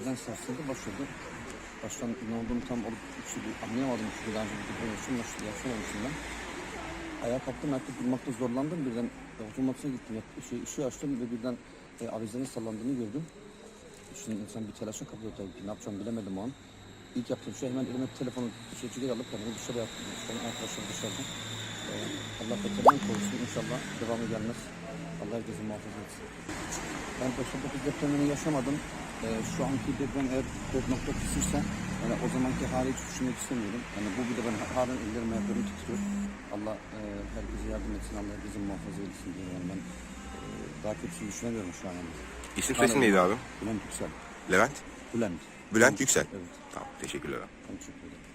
birden sarsıldı başladı. Baştan ne tam olup şimdi anlayamadım çünkü daha önce bir deprem yaşamamıştım, yaşamamıştım ben. Ayağa kalktım, ayakta durmakta zorlandım. Birden otomatisine gittim, yak- şey, ışığı açtım ve birden e, avizenin sallandığını gördüm. Şimdi insan bir telaşa kapılıyor tabii ki. Ne yapacağımı bilemedim o an. İlk yaptığım şey hemen elime telefonu çekici alıp kendimi dışarı yaptım. İşte arkadaşlar dışarıda. Ee, Allah beterinden korusun. İnşallah devamı gelmez. Allah herkesi muhafaza etsin. Ben 99 depremini yaşamadım. Ee, şu anki deprem eğer 4.9 ise yani o zamanki hali hiç düşünmek istemiyorum. Yani bu bir de ben halen ellerim ayaklarım titriyor. Allah e, herkese yardım etsin. Allah herkesi muhafaza etsin diye yani ben e, daha kötüsünü düşünemiyorum şu an. Yani. İsim soyisim neydi abi? Bülent Yüksel. Levent? Bülent. Bülent Yüksel. Evet. Tamam teşekkürler. Ben teşekkür ederim.